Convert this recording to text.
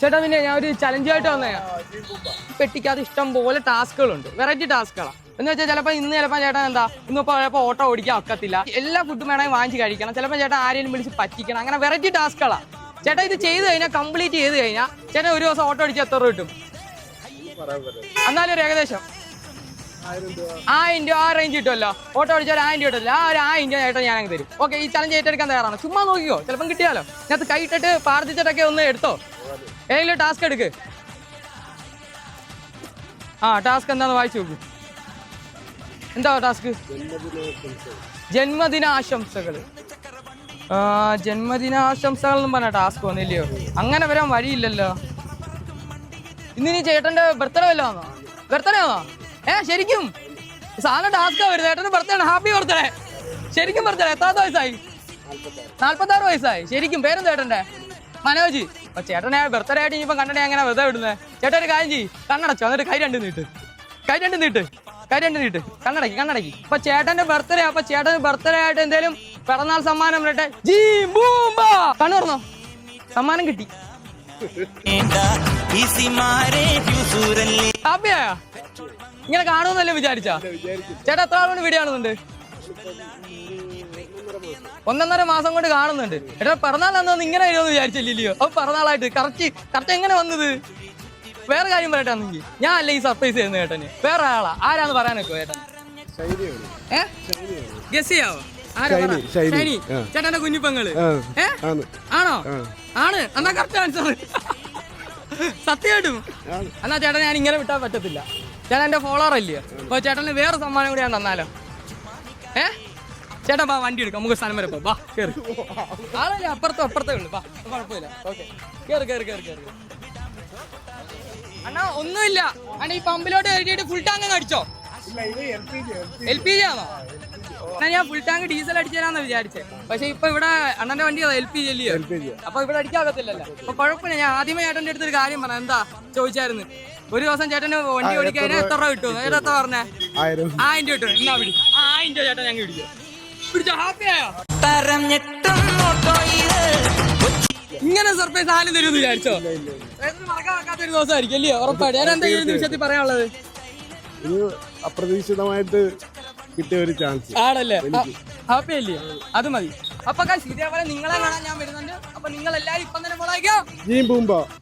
ചേട്ടാ പിന്നെ ഞാൻ ഒരു ചലഞ്ചായിട്ട് വന്നേ പെട്ടിക്കകത്ത് ഇഷ്ടം പോലെ ടാസ്കുകളുണ്ട്. വെറൈറ്റി ടാസ്കുകളാണ് എന്ന് വെച്ചാൽ ചിലപ്പോൾ ഇന്ന് ചിലപ്പോൾ ചേട്ടൻ എന്താ ഇന്നിപ്പോൾ ചിലപ്പോൾ ഓട്ടോ ഓടിക്കാൻ ഒക്കത്തില്ല. എല്ലാ ഫുഡും വേണമെങ്കിൽ വാങ്ങിച്ച് കഴിക്കണം. ചിലപ്പോൾ ചേട്ടൻ ആരെയും വിളിച്ച് പറ്റിക്കണം. അങ്ങനെ വെറൈറ്റി ടാസ്കുകളാണ് ചേട്ടാ ഇത് ചെയ്ത് കഴിഞ്ഞാൽ കംപ്ലീറ്റ് ചെയ്ത് കഴിഞ്ഞാൽ ചേട്ടൻ ഒരു ദിവസം ഓട്ടോ അടിച്ച് എത്ര രൂപ കിട്ടും? എന്നാലും ഒരു ഏകദേശം. ആയിരം രൂപ. ആ റേഞ്ച് കിട്ടുമല്ലോ. ഓട്ടോ അടിച്ചാൽ ഒരു ആയിരം രൂപ കിട്ടില്ല ആ ഒരു ആയിരം രൂപ ചേട്ടൻ ഞാൻ അങ്ങ് തരും. ഓക്കെ ഈ ചലഞ്ച് ഏറ്റെടുക്കാൻ തയ്യാറാണ്. ചുമ്മാ നോക്കിയോ ചിലപ്പം കിട്ടിയാലോ. ഇതിനകത്ത് കൈയിട്ടിട്ട് പ്രാർത്ഥിച്ചിട്ടൊക്കെ ഒന്ന് എടുത്തോ. ഏതെങ്കിലും ടാസ്ക് എടുക്ക്. ആ ടാസ്ക് എന്താന്ന് വായിച്ചു നോക്ക്. എന്താ ടാസ്ക് ജന്മദിനാശംസകൾ ജന്മദിനാശംസകൾ എന്നും പറഞ്ഞ ടാസ്ക് വന്നില്ലയോ? അങ്ങനെ വരാൻ വഴിയില്ലല്ലോ. ഇന്ന് നീ ചേട്ടന്റെ ബർത്ത്ഡേ അല്ല ആണോ? ബർത്ത്ഡേ ആണോ? ഏ ശരിക്കും. സാധനം ടാസ്ക് വരുന്നത്. ചേട്ടന്റെ ബർത്ത്ഡേ ആണ്. ഹാപ്പി ബർത്ത്ഡേ ശരിക്കും ബർത്ത്ഡേ എത്രാമത്തെ വയസ്സായി നാല്പത്തി ആറ് വയസ്സായി. ശരിക്കും. പേരെന്താ ചേട്ടന്റെ? മനോജ്. അപ്പൊ ചേട്ടനെ ബർത്ത്ഡേ ആയിട്ട് ഇനിയിപ്പം കണ്ണനെ അങ്ങനെ വെറുതെ വിടുന്നത് ചേട്ടൻ കാര്യം ചെയ്യ്. കണ്ണടച്ചോ എന്നിട്ട് കൈ രണ്ട് നീട്ട്. കൈ രണ്ട് നീട്ട്. കൈ രണ്ട് നീട്ട്. കണ്ണടക്കി കണ്ണടക്കി. അപ്പൊ ചേട്ടന്റെ ബർത്ത്ഡേ അപ്പൊ ചേട്ടന് ബർത്ത്ഡേ ആയിട്ട് എന്തേലും പിറന്നാൾ സമ്മാനം വരട്ടെ. ജീ ബൂംബ! കണ്ണു പറഞ്ഞോ സമ്മാനം കിട്ടി. ഇങ്ങനെ കാണുമെന്നല്ലേ വിചാരിച്ചാ? ചേട്ടാ എത്ര ആളുകൊണ്ട് വീഡിയോ കാണുന്നുണ്ട്? ഒന്നൊന്നര മാസം കൊണ്ട് കാണുന്നുണ്ട്. എടാ ഏട്ടാ പിറന്നാളാന്ന് ഇങ്ങനെ വരുമെന്ന് വിചാരിച്ചില്ലയോ അപ്പൊ പിറന്നാളായിട്ട് കറക്റ്റ് കറക്റ്റ് എങ്ങനെ വന്നത്? വേറെ കാര്യം പറയട്ടാണെങ്കിൽ ഞാൻ അല്ല ഈ സർപ്രൈസ് ചെയ്യുന്നത് ചേട്ടന് വേറെ ആളാ. ആരാന്ന് പറയാനൊക്കെ ഏട്ടൻ? ഗസ് ചെയ്യാവോ ഷൈനി ചേട്ടന്റെ കുഞ്ഞിപ്പങ്ങൾ. ആണോ. ആണ്? എന്നാ കറക്റ്റ് ആൻസർ സത്യമായിട്ടും. എന്നാ ചേട്ടൻ ഞാൻ ഇങ്ങനെ വിട്ടാൻ പറ്റത്തില്ല. ചേട്ടൻ എന്റെ ഫോളോവർ അല്ലേ? അപ്പൊ ചേട്ടന് വേറെ സമ്മാനം കൂടി ഞാൻ തന്നാലോ? ഏ? ചേട്ടാ വാ വണ്ടി എടുക്കാം. നമുക്ക് സ്ഥലം വരെ പോ വാ കയറി ആളല്ലേ? അപ്പുറത്തും അപ്പുറത്തേ ഉള്ളു. വാ കുഴപ്പമില്ല. ഓക്കെ. കയറി കയറി കയറി കയറി അണ്ണാ ഒന്നുമില്ല. അണ്ണാ ഈ പമ്പിലോട്ട് കയറിയിട്ട് ഫുൾ ടാങ്ക് അങ്ങ് അടിച്ചോ. എൽ പി ജി ആണോ? എന്നാ ഞാൻ ഫുൾ ടാങ്ക് ഡീസൽ അടിച്ചു തരാന്ന് വിചാരിച്ചേ. പക്ഷെ ഇപ്പൊ ഇവിടെ അണ്ണന്റെ വണ്ടി എൽ പി ജി അപ്പൊ ഇവിടെ അടിക്കാകത്തില്ലല്ലോ അപ്പൊ കുഴപ്പമില്ല ഞാൻ ആദ്യമേ ചേട്ടന്റെ അടുത്തൊരു കാര്യം പറഞ്ഞു. എന്താ ചോദിച്ചായിരുന്നു. ഒരു ദിവസം ചേട്ടന് വണ്ടി ഓടിക്കാൻ എത്ര രൂപ കിട്ടും? ചേട്ടൻ എത്ര പറഞ്ഞേ? ആയിരം. രൂപ കിട്ടും. എന്നാ പിടി. ആയിരം രൂപ ചേട്ടൻ ഞങ്ങൾ പിടിച്ചു പിടിച്ചോ ഹാപ്പി ആയോ? തരം ഇങ്ങനെ സർപ്രൈസ് ആരും തരുമെന്ന് വിചാരിച്ചോ? മറക്കാത്തൊരു ഒരു ദിവസമായിരിക്കും അല്ലയോ ഉറപ്പായിട്ട്. ഞാൻ എന്താ ഈ നിമിഷത്തിൽ പറയാനുള്ളത്? അപ്രതീക്ഷിതമായിട്ട് കിട്ടിയ ഒരു ചാൻസ് ആണല്ലേ? ഹാപ്പി അല്ലേ? അത് മതി. അപ്പൊ ഇതേപോലെ നിങ്ങളെ കാണാൻ ഞാൻ വരുന്നുണ്ട്. അപ്പൊ നിങ്ങൾ എല്ലാരും ഇപ്പം തന്നെ ഫോളോ പൂമ്പ